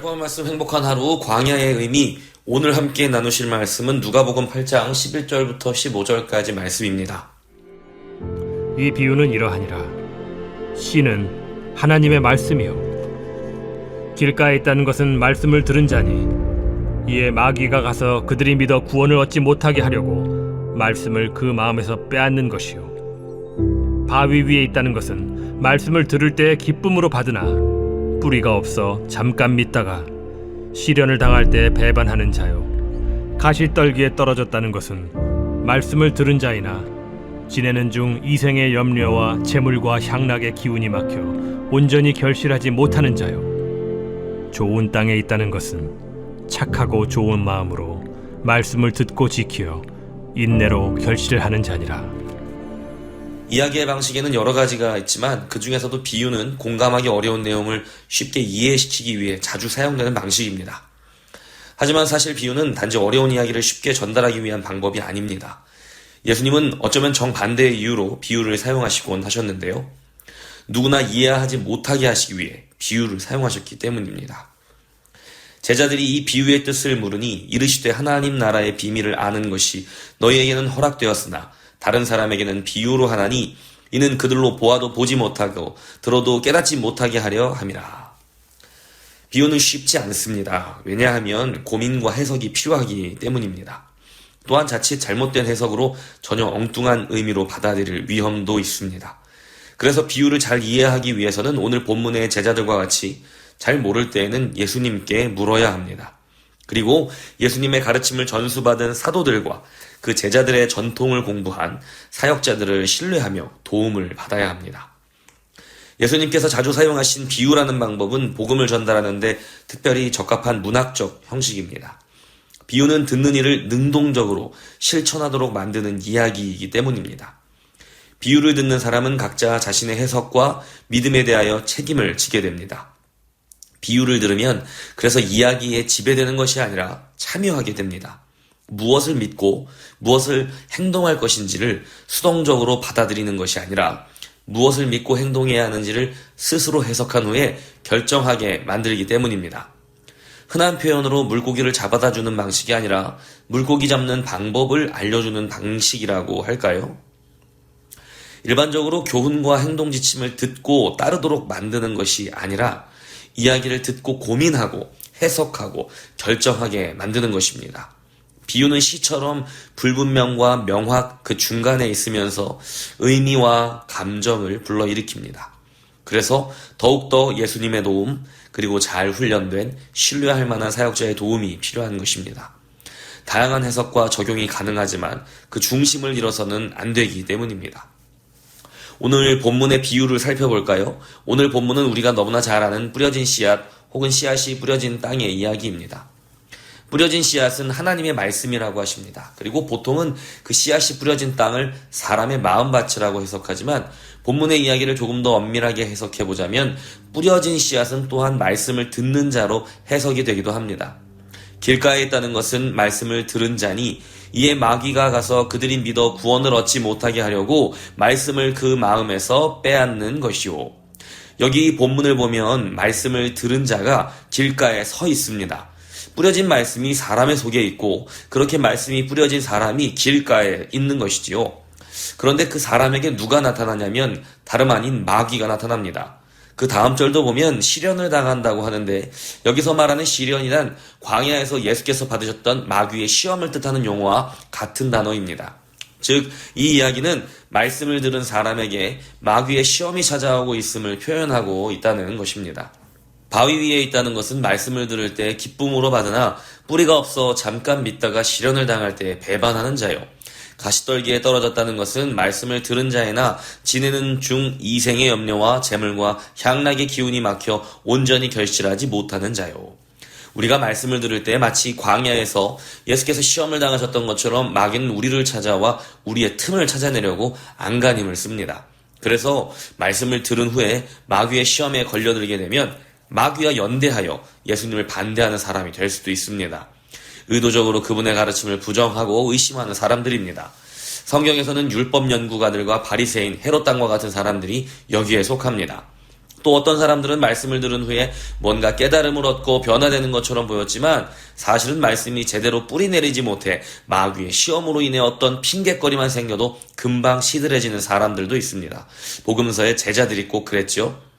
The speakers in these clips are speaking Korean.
살포한 말씀 행복한 하루 광야의 의미 오늘 함께 나누실 말씀은 누가복음 8장 11절부터 15절까지 말씀입니다. 이 비유는 이러하니라. 씨는 하나님의 말씀이요. 길가에 있다는 것은 말씀을 들은 자니 이에 마귀가 가서 그들이 믿어 구원을 얻지 못하게 하려고 말씀을 그 마음에서 빼앗는 것이요. 바위 위에 있다는 것은 말씀을 들을 때 기쁨으로 받으나 뿌리가 없어 잠깐 믿다가 시련을 당할 때 배반하는 자요. 가시떨기에 떨어졌다는 것은 말씀을 들은 자이나 지내는 중 이생의 염려와 재물과 향락의 기운이 막혀 온전히 결실하지 못하는 자요. 좋은 땅에 있다는 것은 착하고 좋은 마음으로 말씀을 듣고 지키어 인내로 결실을 하는 자니라. 이야기의 방식에는 여러 가지가 있지만 그 중에서도 비유는 공감하기 어려운 내용을 쉽게 이해시키기 위해 자주 사용되는 방식입니다. 하지만 사실 비유는 단지 어려운 이야기를 쉽게 전달하기 위한 방법이 아닙니다. 예수님은 어쩌면 정반대의 이유로 비유를 사용하시곤 하셨는데요. 누구나 이해하지 못하게 하시기 위해 비유를 사용하셨기 때문입니다. 제자들이 이 비유의 뜻을 물으니 이르시되 하나님 나라의 비밀을 아는 것이 너희에게는 허락되었으나 다른 사람에게는 비유로 하나니 이는 그들로 보아도 보지 못하고 들어도 깨닫지 못하게 하려 함이라. 비유는 쉽지 않습니다. 왜냐하면 고민과 해석이 필요하기 때문입니다. 또한 자칫 잘못된 해석으로 전혀 엉뚱한 의미로 받아들일 위험도 있습니다. 그래서 비유를 잘 이해하기 위해서는 오늘 본문의 제자들과 같이 잘 모를 때에는 예수님께 물어야 합니다. 그리고 예수님의 가르침을 전수받은 사도들과 그 제자들의 전통을 공부한 사역자들을 신뢰하며 도움을 받아야 합니다. 예수님께서 자주 사용하신 비유라는 방법은 복음을 전달하는데 특별히 적합한 문학적 형식입니다. 비유는 듣는 이를 능동적으로 실천하도록 만드는 이야기이기 때문입니다. 비유를 듣는 사람은 각자 자신의 해석과 믿음에 대하여 책임을 지게 됩니다. 비유를 들으면 그래서 이야기에 지배되는 것이 아니라 참여하게 됩니다. 무엇을 믿고 무엇을 행동할 것인지를 수동적으로 받아들이는 것이 아니라 무엇을 믿고 행동해야 하는지를 스스로 해석한 후에 결정하게 만들기 때문입니다. 흔한 표현으로 물고기를 잡아다 주는 방식이 아니라 물고기 잡는 방법을 알려주는 방식이라고 할까요? 일반적으로 교훈과 행동 지침을 듣고 따르도록 만드는 것이 아니라 이야기를 듣고 고민하고 해석하고 결정하게 만드는 것입니다. 비유는 시처럼 불분명과 명확 그 중간에 있으면서 의미와 감정을 불러일으킵니다. 그래서 더욱더 예수님의 도움, 그리고 잘 훈련된 신뢰할 만한 사역자의 도움이 필요한 것입니다. 다양한 해석과 적용이 가능하지만 그 중심을 잃어서는 안 되기 때문입니다. 오늘 본문의 비유를 살펴볼까요? 오늘 본문은 우리가 너무나 잘 아는 뿌려진 씨앗 혹은 씨앗이 뿌려진 땅의 이야기입니다. 뿌려진 씨앗은 하나님의 말씀이라고 하십니다. 그리고 보통은 그 씨앗이 뿌려진 땅을 사람의 마음밭이라고 해석하지만 본문의 이야기를 조금 더 엄밀하게 해석해 보자면 뿌려진 씨앗은 또한 말씀을 듣는 자로 해석이 되기도 합니다. 길가에 있다는 것은 말씀을 들은 자니 이에 마귀가 가서 그들이 믿어 구원을 얻지 못하게 하려고 말씀을 그 마음에서 빼앗는 것이오. 여기 본문을 보면 말씀을 들은 자가 길가에 서 있습니다. 뿌려진 말씀이 사람의 속에 있고 그렇게 말씀이 뿌려진 사람이 길가에 있는 것이지요. 그런데 그 사람에게 누가 나타나냐면 다름 아닌 마귀가 나타납니다. 그 다음 절도 보면 시련을 당한다고 하는데 여기서 말하는 시련이란 광야에서 예수께서 받으셨던 마귀의 시험을 뜻하는 용어와 같은 단어입니다. 즉, 이 이야기는 말씀을 들은 사람에게 마귀의 시험이 찾아오고 있음을 표현하고 있다는 것입니다. 바위 위에 있다는 것은 말씀을 들을 때 기쁨으로 받으나 뿌리가 없어 잠깐 믿다가 시련을 당할 때 배반하는 자요. 가시떨기에 떨어졌다는 것은 말씀을 들은 자이나 지내는 중 이생의 염려와 재물과 향락의 기운이 막혀 온전히 결실하지 못하는 자요. 우리가 말씀을 들을 때 마치 광야에서 예수께서 시험을 당하셨던 것처럼 마귀는 우리를 찾아와 우리의 틈을 찾아내려고 안간힘을 씁니다. 그래서 말씀을 들은 후에 마귀의 시험에 걸려들게 되면 마귀와 연대하여 예수님을 반대하는 사람이 될 수도 있습니다. 의도적으로 그분의 가르침을 부정하고 의심하는 사람들입니다. 성경에서는 율법 연구가들과 바리새인 헤롯 당과 같은 사람들이 여기에 속합니다. 또 어떤 사람들은 말씀을 들은 후에 뭔가 깨달음을 얻고 변화되는 것처럼 보였지만 사실은 말씀이 제대로 뿌리 내리지 못해 마귀의 시험으로 인해 어떤 핑계거리만 생겨도 금방 시들해지는 사람들도 있습니다. 복음서의 제자들이 꼭 그랬죠.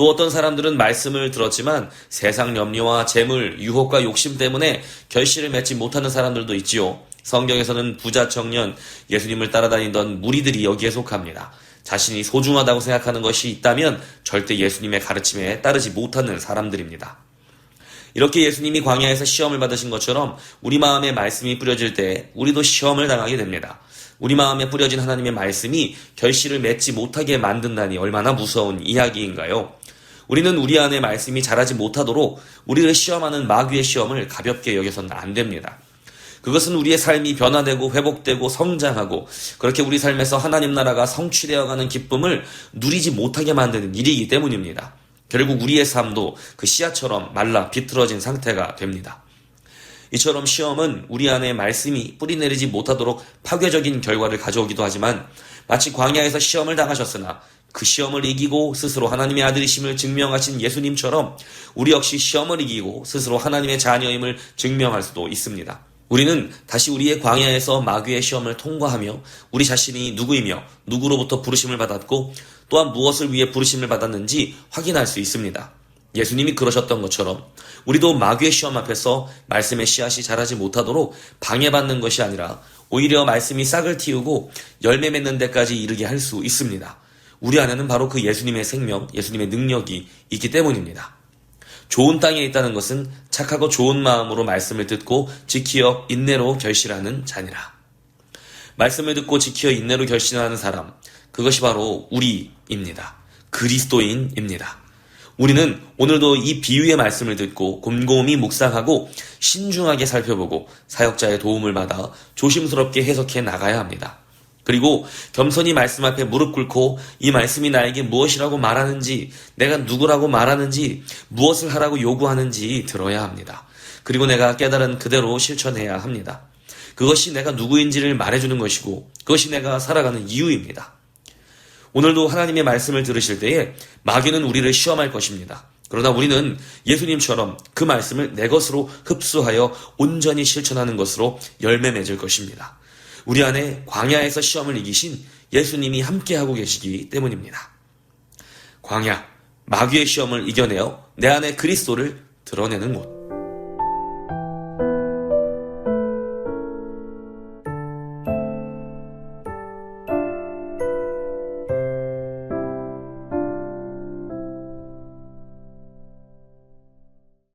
또 어떤 사람들은 말씀을 들었지만 세상 염려와 재물, 유혹과 욕심 때문에 결실을 맺지 못하는 사람들도 있지요. 성경에서는 부자 청년, 예수님을 따라다니던 무리들이 여기에 속합니다. 자신이 소중하다고 생각하는 것이 있다면 절대 예수님의 가르침에 따르지 못하는 사람들입니다. 이렇게 예수님이 광야에서 시험을 받으신 것처럼 우리 마음에 말씀이 뿌려질 때 우리도 시험을 당하게 됩니다. 우리 마음에 뿌려진 하나님의 말씀이 결실을 맺지 못하게 만든다니 얼마나 무서운 이야기인가요? 우리는 우리 안에 말씀이 자라지 못하도록 우리를 시험하는 마귀의 시험을 가볍게 여겨서는 안 됩니다. 그것은 우리의 삶이 변화되고 회복되고 성장하고 그렇게 우리 삶에서 하나님 나라가 성취되어가는 기쁨을 누리지 못하게 만드는 일이기 때문입니다. 결국 우리의 삶도 그 씨앗처럼 말라 비틀어진 상태가 됩니다. 이처럼 시험은 우리 안에 말씀이 뿌리내리지 못하도록 파괴적인 결과를 가져오기도 하지만 마치 광야에서 시험을 당하셨으나 그 시험을 이기고 스스로 하나님의 아들이심을 증명하신 예수님처럼 우리 역시 시험을 이기고 스스로 하나님의 자녀임을 증명할 수도 있습니다. 우리는 다시 우리의 광야에서 마귀의 시험을 통과하며 우리 자신이 누구이며 누구로부터 부르심을 받았고 또한 무엇을 위해 부르심을 받았는지 확인할 수 있습니다. 예수님이 그러셨던 것처럼 우리도 마귀의 시험 앞에서 말씀의 씨앗이 자라지 못하도록 방해받는 것이 아니라 오히려 말씀이 싹을 틔우고 열매 맺는 데까지 이르게 할 수 있습니다. 우리 안에는 바로 그 예수님의 생명, 예수님의 능력이 있기 때문입니다. 좋은 땅에 있다는 것은 착하고 좋은 마음으로 말씀을 듣고 지키어 인내로 결실하는 자니라. 말씀을 듣고 지키어 인내로 결실하는 사람, 그것이 바로 우리입니다. 그리스도인입니다. 우리는 오늘도 이 비유의 말씀을 듣고 곰곰이 묵상하고 신중하게 살펴보고 사역자의 도움을 받아 조심스럽게 해석해 나가야 합니다. 그리고 겸손히 말씀 앞에 무릎 꿇고 이 말씀이 나에게 무엇이라고 말하는지, 내가 누구라고 말하는지, 무엇을 하라고 요구하는지 들어야 합니다. 그리고 내가 깨달은 그대로 실천해야 합니다. 그것이 내가 누구인지를 말해주는 것이고, 그것이 내가 살아가는 이유입니다. 오늘도 하나님의 말씀을 들으실 때에 마귀는 우리를 시험할 것입니다. 그러나 우리는 예수님처럼 그 말씀을 내 것으로 흡수하여 온전히 실천하는 것으로 열매 맺을 것입니다. 우리 안에 광야에서 시험을 이기신 예수님이 함께하고 계시기 때문입니다. 광야, 마귀의 시험을 이겨내어 내 안에 그리스도를 드러내는 곳.